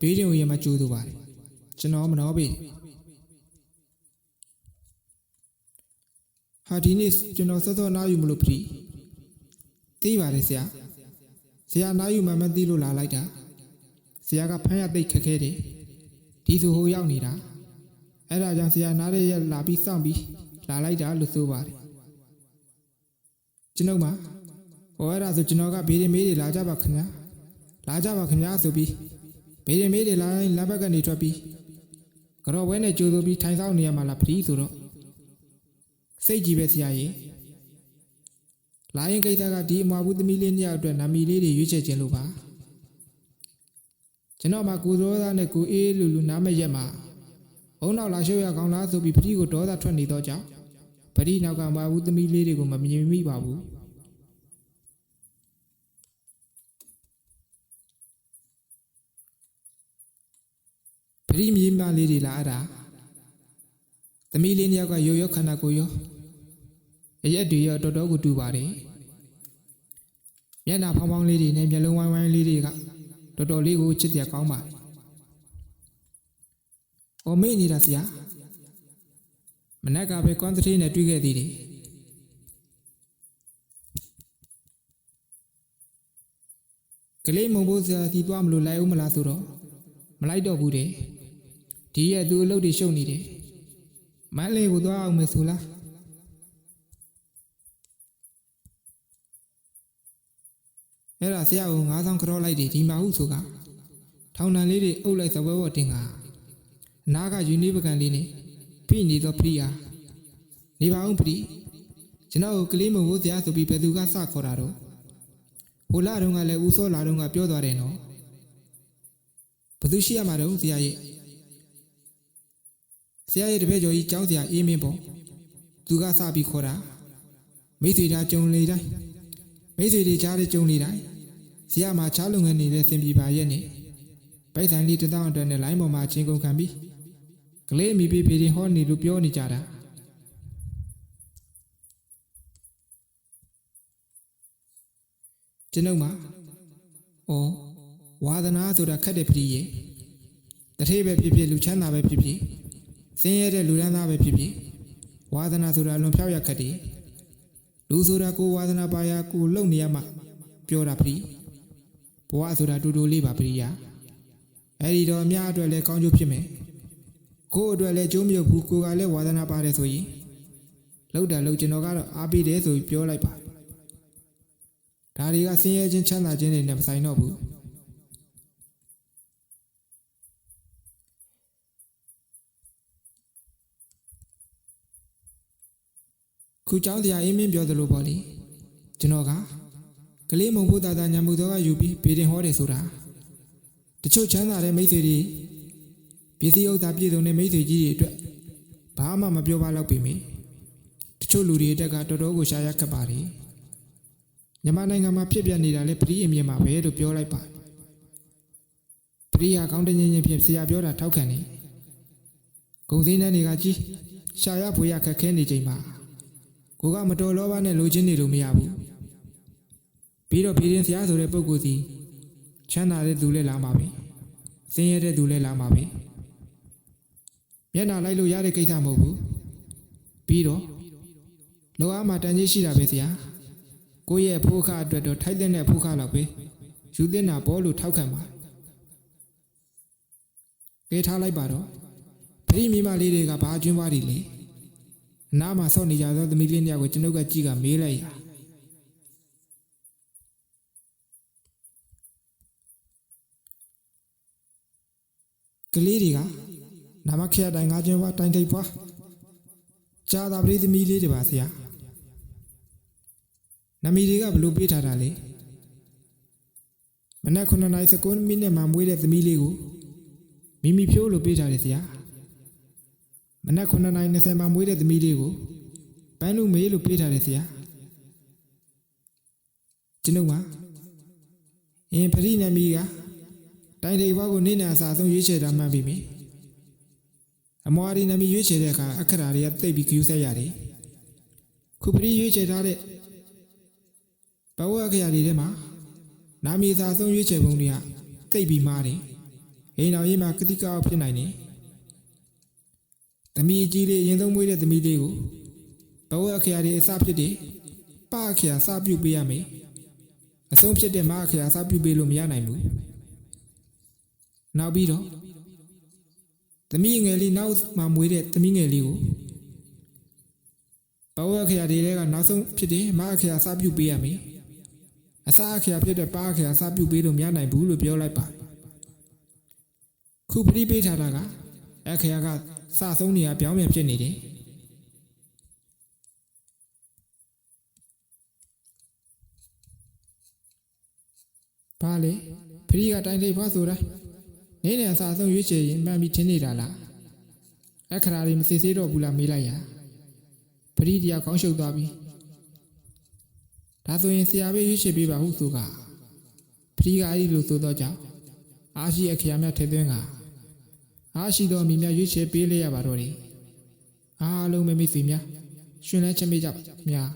ဘေးရင်ကိုရမကျိုးသူပါတယ်ကျွန်တော်မနှောပြီဟာဒီနေ့ကျွန်တော်စောစောနားယူမလို့ပြီသိပါတယ်ဆရာဆရာနားယူမှမသိလို့လာလိုက်တာဆရာကဖမ်းရသိပ်ခက်ခဲတယ်ဒီသူဟိုရောက်နေတာအဲ့ဒါကြောင့်ဆရာနားရဲ့ရက်လာပြီးစောင့်ပြီးလာလိုက်တာလို့ဆိုပါတယ်ကျွန်ုပ်မှာဟောအဲ့ဒါဆိုကျွန်တော်ကဘေးရင်မေးတွေလာကြပါခင်ဗျာ လာကြပါခင်ဗျာဆိုပြီးဘေးရင်မေးတွေလာရင်လမ်းဘက်ကနေထွက်ပြီးကြော်ဝဲနဲ့ကြိုးဆိုပြီးထိုင်ဆောင်နေရမှာလားဖရီးဆိုတော့စိတ်ကြီးပဲဆရာကြီးလာရင်ကိစ္စကဒီအမွာဘူးသမီးလေးနှစ်ယောက်အတွက်နာမည်လေးတွေရွေးချယ်ခြင်းလို့ပါကျွန်တော်မှကိုစောသားနဲ့ကိုအေးလူလူနားမရက်မှာဘုံနောက်လာရှုပ်ရကောင်းလားဆိုပြီးဖရီးကိုဒေါသထွက်နေတော့ကြောင့်ဖရီးနောက်ကမွာဘူးသမီးလေးတွေကိုမမြင်မိပါဘူး ပရိမြေမလေးတွေလားအဲ့ဒါသမီးလေးနှစ်ယောက်ကရိုးရိုးခန္ဓာကိုယ်ရောအရက်တွေရောတော်တော်ကိုတူပါတယ်မျက်နှာဖောင်းဖောင်းလေးတွေနဲ့မျက်လုံးဝိုင်းဝိုင်းလေးတွေကတော်တော်လေးကိုချစ်တဲ့ကောင်းပါတယ်။အော်မေ့နေတာဆရာမနက်ကပဲကွမ်းသတိနဲ့တွေ့ခဲ့သေးတယ်ကလေးမုံဖို့ဆရာစီသွားမလို့လိုက်ဦးမလားဆိုတော့မလိုက်တော့ဘူးတဲ့ ဒီရဲ့သူအလုပ်တွေရှုပ်နေတယ်မန်းလေးကိုသွားအောင်မယ်ဆိုလားအဲ့ဒါဆရာကို9000ကြောလိုက်တယ်ဒီမှာဟုဆိုကထောင်တန်လေးတွေအုပ်လိုက်သပွဲပေါ်တင်ကအနားကယူနီပကန်လေးနဲ့ဖိနေတော့ဖရီယာနေပါအောင်ဖရီကျွန်တော်ကိုကလေးမဟုတ်ဆရာဆိုပြီးဘယ်သူကစခေါ်တာတော့ဟိုလာတုန်းကလည်းဦးစောလာတုန်းကပြောသွားတယ်နော်ဘသူရှိရမှာတော့ဆရာရဲ့ ဆရာရဲ့တပည့်ကျော်ကြီးကျောင်းဆရာအေးမင်းပေါ့သူကစပြီးခေါ်တာမိတ်ဆွေသားကြုံလေတိုင်းမိတ်ဆွေတွေကြားတဲ့ကြုံလေတိုင်းဆရာမှာချားလုံငန်းနေတဲ့စင်ပြေပါရဲ့နဲ့ပိုက်ဆိုင်လေးတစ်သောင်းအတွက်နဲ့လိုင်းပေါ်မှာချင်းကုန်ခံပြီးကလေးမိပေးဖေးရင်ဟောနေလို့ပြောနေကြတာကျွန်ုပ်မှာဩဝါသနာဆိုတာခက်တဲ့ပြည်ရဲ့တထေးပဲဖြစ်ဖြစ်လူချမ်းသာပဲဖြစ်ဖြစ် ဆင်းရဲတဲ့လူဒန်းသားပဲဖြစ်ဖြစ်ဝါသနာဆိုတာလွန်ဖြောက်ရခက်တယ်လူဆိုတာကိုဝါသနာပါရကိုလုံနေရမှပြောတာပြီဘဝဆိုတာတူတူလေးပါပရိယာအဲ့ဒီတော့အများအတွက်လည်းကောင်းကျိုးဖြစ်မယ်ကိုယ့်အတွက်လည်းကျိုးမြုပ်ဘူးကိုယ်ကလည်းဝါသနာပါတယ်ဆိုရင်လောက်တာလောက်ကျွန်တော်ကတော့အားပေးတယ်ဆိုပြီးပြောလိုက်ပါဒါတွေကဆင်းရဲခြင်းချမ်းသာခြင်းတွေနဲ့မဆိုင်တော့ဘူး ခုเจ้าတရားအင်းမင်းပြောသလိုပေါ့လေကျွန်တော်ကကလေးမုံဖို့တာတာညံမှုတော့ကယူပြီးဗေဒင်ဟောတယ်ဆိုတာတချို့ချမ်းသာတဲ့မိတ်ဆွေတွေပြည်စည်းဥစ္စာပြည်စုံတဲ့မိတ်ဆွေကြီးတွေအတွက်ဘာမှမပြောပါတော့ပြီမေတချို့လူတွေအတက်ကတော်တော်ကိုရှားရခက်ပါတယ်မြန်မာနိုင်ငံမှာဖြစ်ပြနေတာလေပရိအမြင်မှာပဲလို့ပြောလိုက်ပါပရိယာကောင်းတဲ့ညင်ချင်းဖြင့်ဆရာပြောတာထောက်ခံတယ်ဂုံစင်းတဲ့နေကကြီးရှာရဖွေရခက်ခဲနေချိန်မှာ ကိုကမတော်လောဘနဲ့လိုချင်နေလို့မရဘူးပြီးတော့ပြည်ရင်ဆရာဆိုတဲ့ပုဂ္ဂိုလ်စီချမ်းသာတဲ့သူလည်းလာမှာပဲဆင်းရဲတဲ့သူလည်းလာမှာပဲမျက်နှာလိုက်လို့ရတဲ့ကိစ္စမဟုတ်ဘူးပြီးတော့လောအားမှာတန်ကြီးရှိတာပဲဆရာကိုယ့်ရဲ့ဖိုးခအတွက်တော့ထိုက်တဲ့ဖိုးခလောက်ပဲယူတင်တာပေါ်လို့ထောက်ခံပါကဲထားလိုက်ပါတော့ဖရိမိမလေးတွေကဘာကျွန်းသွားတယ်လဲ အနားမှာဆော့နေကြသောသမီးလေးနှစ်ယောက်ကိုကျွန်ုပ်ကကြည့်ကမေးလိုက်ရာကလေးတွေကနာမခရတိုင်ငါးချင်းဘွားတိုင်ထိပ်ဘွားကြာသာပရိသမီးလေးတွေပါဆရာနမီတွေကဘလို့ပေးထားတာလဲမနက်9:19မိနစ်မှမွေးတဲ့သမီးလေးကိုမိမိဖြိုးလို့ပေးထားတယ်ဆရာ မနက်9:20မှာမွေးတဲ့သမီးလေးကိုပန်းလူမေးလို့ပေးထားတယ်ဆရာကျွန်ုပ်မှာအင်းပရိနမီကတိုင်တိတ်ဘွားကိုနေ့နဲ့အစားဆုံးရွေးချယ်တာမှန်ပြီမေအမွာရီနမီရွေးချယ်တဲ့အခါအခရာတွေကတိတ်ပြီးကြူးဆက်ရတယ်ခုပရိရွေးချယ်ထားတဲ့ဘဝအခရာတွေထဲမှာနာမည်အစားဆုံးရွေးချယ်ပုံတွေကတိတ်ပြီးမားတယ်ဟအိမ်တော်ရေးမှာကတိကောက်ဖြစ်နိုင်တယ် သမီးအကြီးလေးရင်သုံးမွေးတဲ့သမီးလေးကိုဘဝအခရာတွေအစဖြစ်တယ်ပအခရာစပြုတ်ပေးရမယ်အဆုံးဖြစ်တဲ့မအခရာစပြုတ်ပေးလို့မရနိုင်ဘူးနောက်ပြီးတော့သမီးငယ်လေးနောက်မှမွေးတဲ့သမီးငယ်လေးကိုဘဝအခရာတွေထဲကနောက်ဆုံးဖြစ်တယ်မအခရာစပြုတ်ပေးရမယ်အစအခရာဖြစ်တဲ့ပအခရာစပြုတ်ပေးလို့မရနိုင်ဘူးလို့ပြောလိုက်ပါခုပရိပေးထားတာကအခရာက စဆုံးနေရပြောင်းပြန်ဖြစ်နေတယ်။ဘာလဲပရိကတိုင်းလေးဘွားဆိုတိုင်းနေနေအစဆုံးရွေးချယ်ရင်မှန်ပြီးထင်းနေတာလား။အခရာလေးမစစ်သေးတော့ဘူးလားမေးလိုက်ရ။ပရိတရားကောင်းရှုပ်သွားပြီ။ဒါဆိုရင်ဆရာပဲရွေးချယ်ပေးပါဟုဆိုကပရိကအဲ့ဒီလိုဆိုတော့ကြောင့်အားရှိအခရာမြတ်ထဲသွင်းက အားရှိသောအမိများရွေးချယ်ပေးလိုက်ရပါတော့တယ်အားလုံးပဲမိတ်ဆွေများရှင်လန်းချမ်းမြေ့ကြပါများ